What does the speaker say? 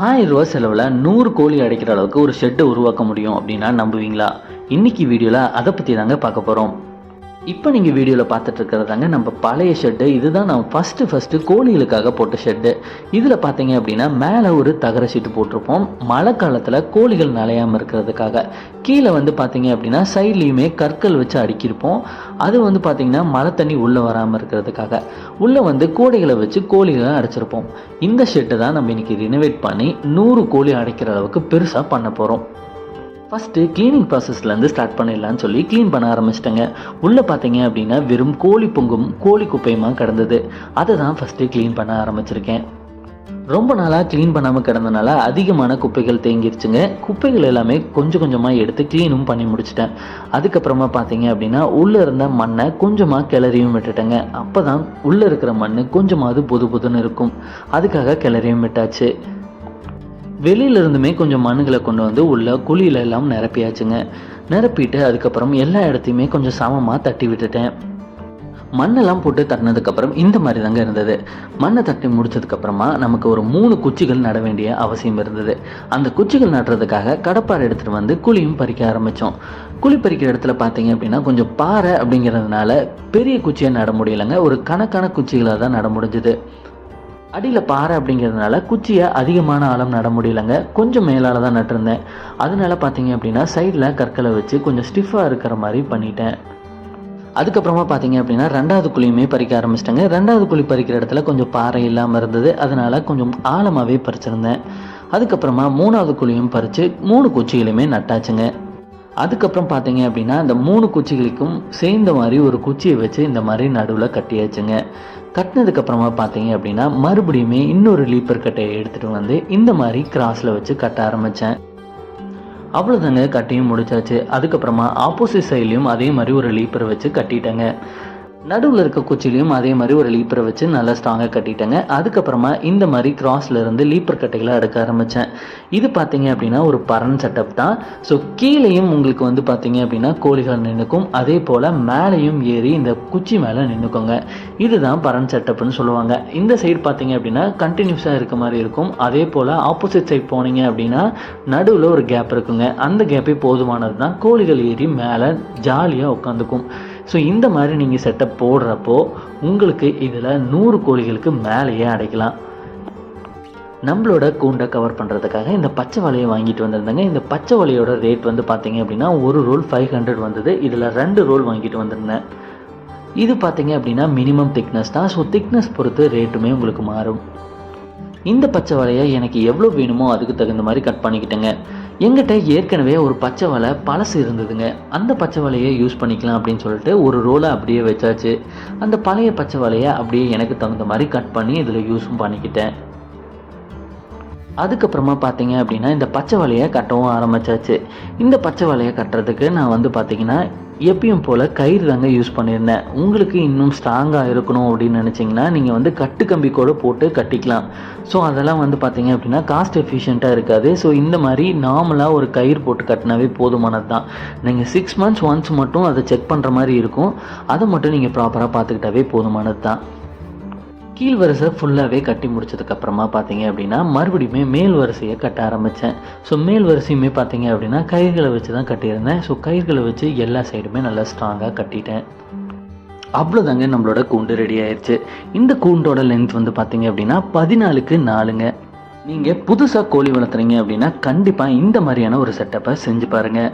ஆயிரம் ரூபா செலவில் நூறு கோழி அடைக்கிற அளவுக்கு ஒரு ஷெட்டை உருவாக்க முடியும் அப்படின்னா நம்புவீங்களா? இன்னைக்கு வீடியோவில் அதை பற்றி தாங்க பார்க்க போகிறோம் இப்போ நீங்கள் வீடியோவில் பார்த்துட்டு இருக்கிறதாங்க நம்ம பழைய ஷெட்டு இதுதான் நம்ம ஃபஸ்ட்டு ஃபஸ்ட்டு கோழிகளுக்காக போட்ட ஷெட்டு இதில் பார்த்தீங்க அப்படின்னா மேலே ஒரு தகர ஷீட்டு போட்டிருப்போம். மழை காலத்தில் கோழிகள் நனையாமல் இருக்கிறதுக்காக. கீழே வந்து பார்த்தீங்க அப்படின்னா சைட்லேயுமே கற்கள் வச்சு அடுக்கியிருப்போம். அது வந்து பார்த்தீங்கன்னா மழை தண்ணி உள்ளே வராமல் இருக்கிறதுக்காக. உள்ளே வந்து கோழிகளை வச்சு கோழிகளை அடைச்சிருப்போம். இந்த ஷெட்டு தான் நம்ம இன்றைக்கி ரினோவேட் பண்ணி நூறு கோழி அடைக்கிற அளவுக்கு பெருசாக பண்ண போகிறோம் ஃபஸ்ட்டு க்ளீனிங் ப்ராசஸ்லேருந்து ஸ்டார்ட் பண்ணிடலான்னு சொல்லி க்ளீன் பண்ண ஆரம்பிச்சிட்டேங்க. உள்ளே பார்த்தீங்க அப்படின்னா வெறும் கோழி பொங்கும் கோழி குப்பையுமா கிடந்தது. அதை தான் ஃபஸ்ட்டு க்ளீன் பண்ண ஆரம்பிச்சிருக்கேன். ரொம்ப நாளாக க்ளீன் பண்ணாமல் கிடந்தனால அதிகமான குப்பைகள் தேங்கிருச்சுங்க. குப்பைகள் எல்லாமே கொஞ்சம் கொஞ்சமாக எடுத்து க்ளீனும் பண்ணி முடிச்சிட்டேன். அதுக்கப்புறமா பார்த்தீங்க அப்படின்னா உள்ளே இருந்த மண்ணை கொஞ்சமாக கிளறியும் விட்டுட்டேங்க. அப்போ தான் உள்ளே இருக்கிற மண் கொஞ்சமாவது புது புதுன்னு இருக்கும். அதுக்காக கிளறியும் விட்டாச்சு. வெளியில இருந்துமே கொஞ்சம் மண்ணுகளை கொண்டு வந்து உள்ள குழியில எல்லாம் நிரப்பியாச்சுங்க. நிரப்பிட்டு அதுக்கப்புறம் எல்லா இடத்தையுமே கொஞ்சம் சமமாக தட்டி விட்டுட்டேன். மண்ணெல்லாம் போட்டு தட்டினதுக்கப்புறம் இந்த மாதிரி தாங்க இருந்தது. மண்ணை தட்டி முடிச்சதுக்கப்புறமா நமக்கு ஒரு மூணு குச்சிகள் நட வேண்டிய அவசியம் இருந்தது. அந்த குச்சிகள் நடுறதுக்காக கடப்பாறை எடுத்துகிட்டு வந்து குழியும் பறிக்க ஆரம்பித்தோம் குழி பறிக்கிற இடத்துல பார்த்தீங்க அப்படின்னா கொஞ்சம் பாறை அப்படிங்கிறதுனால பெரிய குச்சியை நட முடியலைங்க. ஒரு கணக்கான குச்சிகளாக தான் நட முடிஞ்சுது. அடியில் பாறை அப்படிங்கிறதுனால குச்சியை அதிகமான ஆழம் நட முடியலங்க. கொஞ்சம் மேலால் தான் நட்டிருந்தேன். அதனால பார்த்தீங்க அப்படின்னா சைடில் கற்களை வச்சு கொஞ்சம் ஸ்டிஃபாக இருக்கிற மாதிரி பண்ணிட்டேன். அதுக்கப்புறமா பார்த்தீங்க அப்படின்னா ரெண்டாவது குழியுமே பறிக்க ஆரம்பிச்சிட்டேங்க. ரெண்டாவது குழி பறிக்கிற இடத்துல கொஞ்சம் பாறை இல்லாமல் இருந்தது. அதனால கொஞ்சம் ஆழமாகவே பறிச்சிருந்தேன். அதுக்கப்புறமா மூணாவது குழியும் பறித்து மூணு குச்சிகளையுமே நட்டாச்சுங்க. அதுக்கப்புறம் பார்த்தீங்க அப்படின்னா இந்த மூணு குச்சிகளுக்கும் சேர்ந்த மாதிரி ஒரு குச்சியை வச்சு இந்த மாதிரி நடுவில் கட்டியாச்சுங்க. கட்டினதுக்கப்புறமா பார்த்தீங்க அப்படின்னா மறுபடியுமே இன்னொரு லீப்பர் கட்டையை எடுத்துகிட்டு வந்து இந்த மாதிரி கிராஸில் வச்சு கட்ட ஆரம்பித்தேன் அவ்வளோதாங்க கட்டியும் முடிச்சாச்சு. அதுக்கப்புறமா ஆப்போசிட் சைட்லேயும் அதே மாதிரி ஒரு லீப்பரை வச்சு கட்டிட்டேங்க. நடுவில் இருக்க குச்சிலையும் அதே மாதிரி ஒரு லீப்பரை வச்சு நல்லா ஸ்ட்ராங்காக கட்டிட்டேங்க. அதுக்கப்புறமா இந்த மாதிரி கிராஸ்ல இருந்து லீப்பர் கட்டைகளை அடுக்க ஆரம்பித்தேன் இது பார்த்தீங்க அப்படின்னா ஒரு பரன் செட்டப் தான். ஸோ கீழேயும் உங்களுக்கு வந்து பார்த்தீங்க அப்படின்னா கோழிகள் நின்றுக்கும் அதே போல் மேலேயும் ஏறி இந்த குச்சி மேலே நின்றுக்கோங்க இதுதான் பரன் செட்டப்னு சொல்லுவாங்க. இந்த சைடு பார்த்தீங்க அப்படின்னா கண்டினியூஸாக இருக்க மாதிரி இருக்கும். அதே போல் ஆப்போசிட் சைட் போனீங்க அப்படின்னா நடுவில் ஒரு கேப் இருக்குங்க. அந்த கேப்பே போதுமானது தான் கோழிகள் ஏறி மேலே ஜாலியாக உட்காந்துக்கும். ஸோ இந்த மாதிரி நீங்கள் செட்டப் போடுறப்போ உங்களுக்கு இதில் நூறு கோழிகளுக்கு மேலேயே அடைக்கலாம். நம்மளோட கூண்டை கவர் பண்ணுறதுக்காக இந்த பச்சை வலையை வாங்கிட்டு வந்திருந்தாங்க. இந்த பச்சை வலையோட ரேட் வந்து பார்த்தீங்க அப்படின்னா ஒரு ரோல் ஃபைவ் ஹண்ட்ரட் வந்தது. இதில் ரெண்டு ரோல் வாங்கிட்டு வந்திருந்தேன். இது பார்த்தீங்க அப்படின்னா மினிமம் திக்னஸ் தான். ஸோ திக்னஸ் பொறுத்து ரேட்டுமே உங்களுக்கு மாறும். இந்த பச்சை வலையை எனக்கு எவ்வளோ வேணுமோ அதுக்கு தகுந்த மாதிரி கட் பண்ணிக்கிட்டேங்க. எங்கிட்ட ஏற்கனவே ஒரு பச்சை வலை பழசு இருந்ததுங்க. அந்த பச்சை வலையை யூஸ் பண்ணிக்கலாம் அப்படின்னு சொல்லிட்டு ஒரு ரோலை அப்படியே வச்சாச்சு. அந்த பழைய பச்சை வலையை அப்படியே எனக்கு தகுந்த மாதிரி கட் பண்ணி இதில் யூஸும் பண்ணிக்கிட்டேன். அதுக்கப்புறமா பார்த்தீங்க அப்படின்னா இந்த பச்சை வலையை கட்டவும் ஆரம்பிச்சாச்சு. இந்த பச்சை வலையை கட்டுறதுக்கு நான் வந்து பார்த்தீங்கன்னா எப்பயும் போல் கயிறு தாங்க யூஸ் பண்ணியிருந்தேன். உங்களுக்கு இன்னும் ஸ்ட்ராங்காக இருக்கணும் அப்படின்னு நினச்சிங்கன்னா நீங்கள் வந்து கட்டு கம்பி கூட போட்டு கட்டிக்கலாம். ஸோ அதெல்லாம் வந்து பார்த்தீங்க அப்படின்னா காஸ்ட் எஃபிஷியண்ட்டாக இருக்காது. ஸோ இந்த மாதிரி நார்மலாக ஒரு கயிறு போட்டு கட்டினாவே போதுமானது தான் நீங்கள் சிக்ஸ் மந்த்ஸ் ஒன்ஸ் மட்டும் அதை செக் பண்ணுற மாதிரி இருக்கும். அதை மட்டும் நீங்கள் ப்ராப்பராக பார்த்துக்கிட்டாவே போதுமானது தான் கீழ் வரிசை ஃபுல்லாகவே கட்டி முடிச்சதுக்கப்புறமா பார்த்தீங்க அப்படின்னா மறுபடியுமே மேல் வரிசையை கட்ட ஆரம்பித்தேன் ஸோ மேல் வரிசையுமே பார்த்தீங்க அப்படின்னா கயிர்களை வச்சு தான் கட்டியிருந்தேன். ஸோ கயிர்களை வச்சு எல்லா சைடுமே நல்லா ஸ்ட்ராங்காக கட்டிட்டேன். அவ்வளோதாங்க நம்மளோட கூண்டு ரெடி ஆயிடுச்சு இந்த கூண்டோட லென்த் வந்து பார்த்தீங்க அப்படின்னா பதினாலுக்கு நாலுங்க. நீங்கள் புதுசாக கோழி வளர்த்துறீங்க அப்படின்னா கண்டிப்பாக இந்த மாதிரியான ஒரு செட்டப்பை செஞ்சு பாருங்கள்